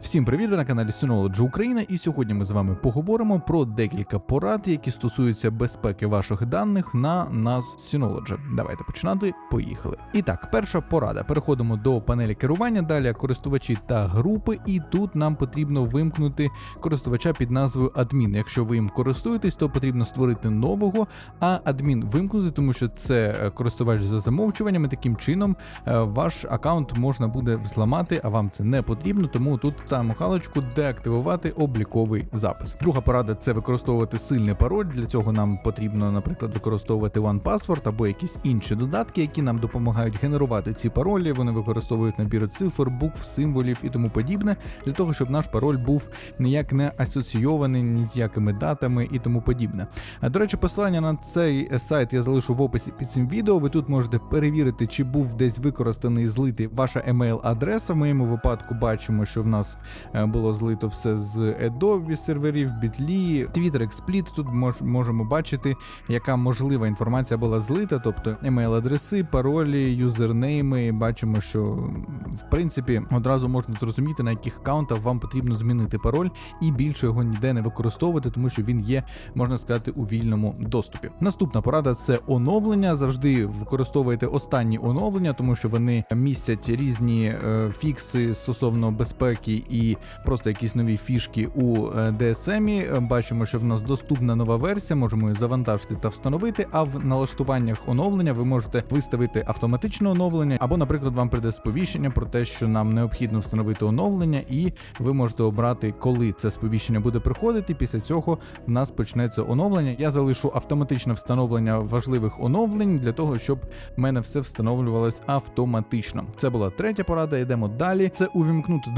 Всім привіт! Ви на каналі Synology Україна, і сьогодні ми з вами поговоримо про декілька порад, які стосуються безпеки ваших даних на нас Synology. Давайте починати. Поїхали. І так, перша порада. Переходимо до панелі керування. Далі користувачі та групи, і тут нам потрібно вимкнути користувача під назвою адмін. Якщо ви їм користуєтесь, то потрібно створити нового, а адмін вимкнути, тому що це е, користувач за замовчуванням. і Таким чином е, ваш аккаунт можна буде зламати, а вам це не потрібно. Тому тут ставимо галочку деактивувати обліковий запис. Друга порада це використовувати сильний пароль. Для цього нам потрібно, наприклад, використовувати OnePassword або якісь інші додатки, які нам допомагають генерувати ці паролі. Вони використовують набір цифр, букв, символів і тому подібне, для того, щоб наш пароль був ніяк не асоційований ні з якими датами і тому подібне. А до речі, посилання на цей сайт я залишу в описі під цим відео. Ви тут можете перевірити, чи був десь використаний злитий ваша емейл-адреса. В моєму випадку бачимо, що в нас е, було злито все з Adobe серверів, Bitly, Twitter Explit. Тут мож, можемо бачити, яка можлива інформація була злита, тобто емейл-адреси, паролі, юзернейми. Бачимо, що в принципі одразу можна зрозуміти, на яких аккаунтах вам потрібно змінити пароль і більше його ніде не використовувати, тому що він є, можна сказати, у вільному доступі. Наступна порада це оновлення. Завжди використовуйте останні оновлення, тому що вони містять різні е, фікси стосовно безпеки і просто якісь нові фішки у е, DSM. Бачимо, що в нас доступна нова версія, можемо її завантажити та встановити. А в налаштуваннях оновлення ви можете виставити автоматичне оновлення, або, наприклад, вам прийде сповіщення про те, що нам необхідно встановити оновлення, і ви можете обрати, коли це сповіщення буде приходити. Після цього в нас почнеться оновлення. Я залишу автоматичне встановлення важливих оновлень для того, щоб в мене все встановлювалось автоматично. Це була третя порада. Йдемо далі. Це увімкнути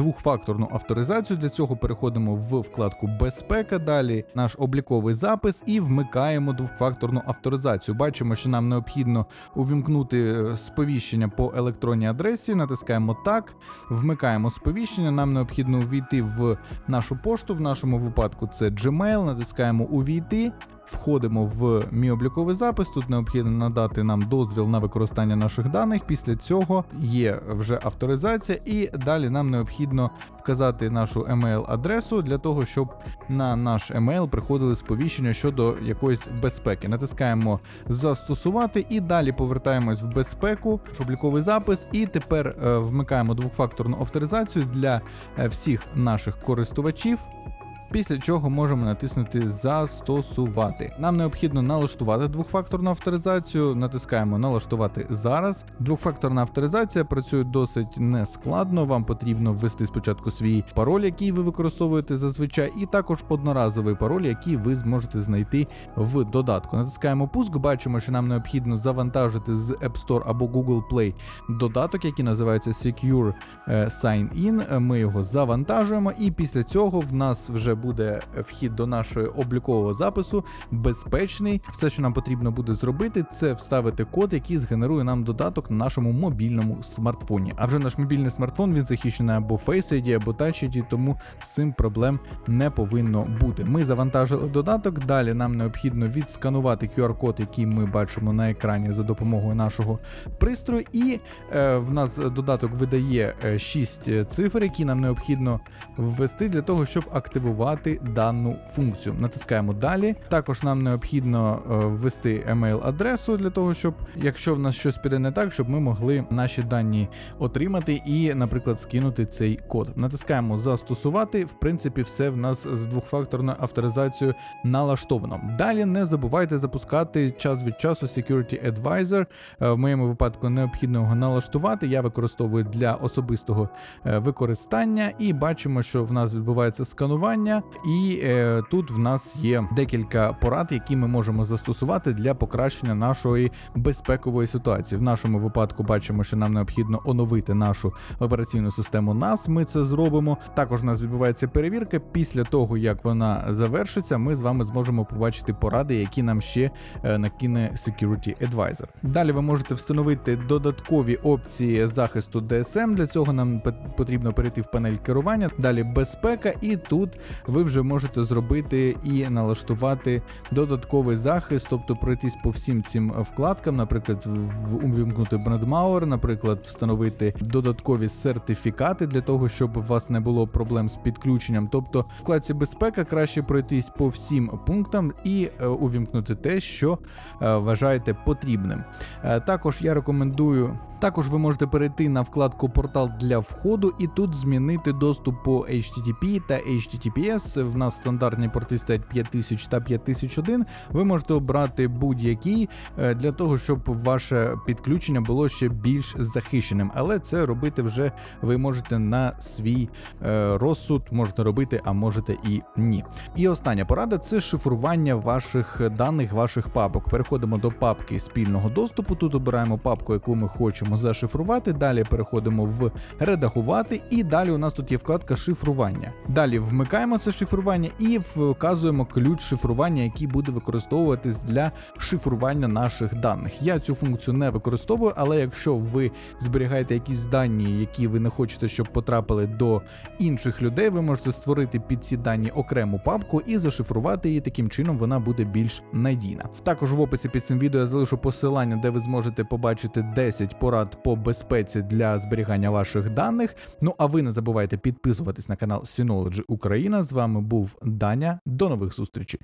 двохфакторну авторизацію. Для цього переходимо в вкладку Безпека. Далі наш обліковий запис і вмикаємо двохфакторну авторизацію. Бачимо, що нам необхідно увімкнути е, сповіщення по електронній адресі. Натискаємо так, вмикаємо сповіщення. Нам необхідно увійти в нашу пошту. В нашому випадку це Gmail. Натискаємо увійти. Входимо в мій обліковий запис. Тут необхідно надати нам дозвіл на використання наших даних. Після цього є вже авторизація, і далі нам необхідно вказати нашу емейл-адресу для того, щоб на наш емейл приходили сповіщення щодо якоїсь безпеки. Натискаємо застосувати і далі повертаємось в безпеку, в обліковий запис, і тепер е, вмикаємо двохфакторну авторизацію для е, всіх наших користувачів. Після чого можемо натиснути Застосувати. Нам необхідно налаштувати двохфакторну авторизацію. Натискаємо Налаштувати зараз. Двохфакторна авторизація працює досить нескладно. Вам потрібно ввести спочатку свій пароль, який ви використовуєте зазвичай, і також одноразовий пароль, який ви зможете знайти в додатку. Натискаємо пуск, бачимо, що нам необхідно завантажити з App Store або Google Play додаток, який називається Secure е, Sign In. Ми його завантажуємо, і після цього в нас вже буде вхід до нашого облікового запису безпечний. Все, що нам потрібно буде зробити, це вставити код, який згенерує нам додаток на нашому мобільному смартфоні. А вже наш мобільний смартфон він захищений або Face ID, або Touch ID, тому з цим проблем не повинно бути. Ми завантажили додаток. Далі нам необхідно відсканувати QR-код, який ми бачимо на екрані за допомогою нашого пристрою. І е, в нас додаток видає 6 цифр, які нам необхідно ввести для того, щоб активувати дану функцію. Натискаємо далі. Також нам необхідно е, ввести емейл-адресу для того, щоб, якщо в нас щось піде не так, щоб ми могли наші дані отримати і, наприклад, скинути цей код. Натискаємо застосувати. В принципі, все в нас з двохфакторною авторизацією налаштовано. Далі не забувайте запускати час від часу Security Advisor. Е, В моєму випадку необхідно його налаштувати. Я використовую для особистого е, використання, і бачимо, що в нас відбувається сканування, і е, тут в нас є декілька порад, які ми можемо застосувати для покращення нашої безпекової ситуації. В нашому випадку бачимо, що нам необхідно оновити нашу операційну систему NAS. Ми це зробимо. Також у нас відбувається перевірка. Після того як вона завершиться, ми з вами зможемо побачити поради, які нам ще е, накине Security Advisor. Далі ви можете встановити додаткові опції захисту DSM. Для цього нам потрібно перейти в панель керування. Далі безпека, і тут ви вже можете зробити і налаштувати додатковий захист, тобто пройтись по всім цим вкладкам, наприклад, увімкнути брендмауер, наприклад, встановити додаткові сертифікати для того, щоб у вас не було проблем з підключенням. Тобто, в вкладці безпека краще пройтись по всім пунктам і е, увімкнути те, що е, вважаєте потрібним. Е, Також я рекомендую. Також ви можете перейти на вкладку портал для входу і тут змінити доступ по HTTP та HTTPS. В нас стандартні порти стоять 5000 та 5001. Ви можете обрати будь-який е, для того, щоб ваше підключення було ще більш захищеним. Але це робити вже ви можете на свій е, розсуд, можете робити, а можете і ні. І остання порада це шифрування ваших даних, ваших папок. Переходимо до папки спільного доступу. Тут обираємо папку, яку ми хочемо зашифрувати. Далі переходимо в редагувати, і далі у нас тут є вкладка шифрування. Далі вмикаємо це шифрування і вказуємо ключ шифрування, який буде використовуватись для шифрування наших даних. Я цю функцію не використовую, але якщо ви зберігаєте якісь дані, які ви не хочете, щоб потрапили до інших людей, ви можете створити під ці дані окрему папку і зашифрувати її. Таким чином вона буде більш надійна. Також в описі під цим відео я залишу посилання, де ви зможете побачити 10 порад по безпеці для зберігання ваших даних. Ну а ви не забувайте підписуватись на канал Synology Україна. З вами був Даня. До нових зустрічей.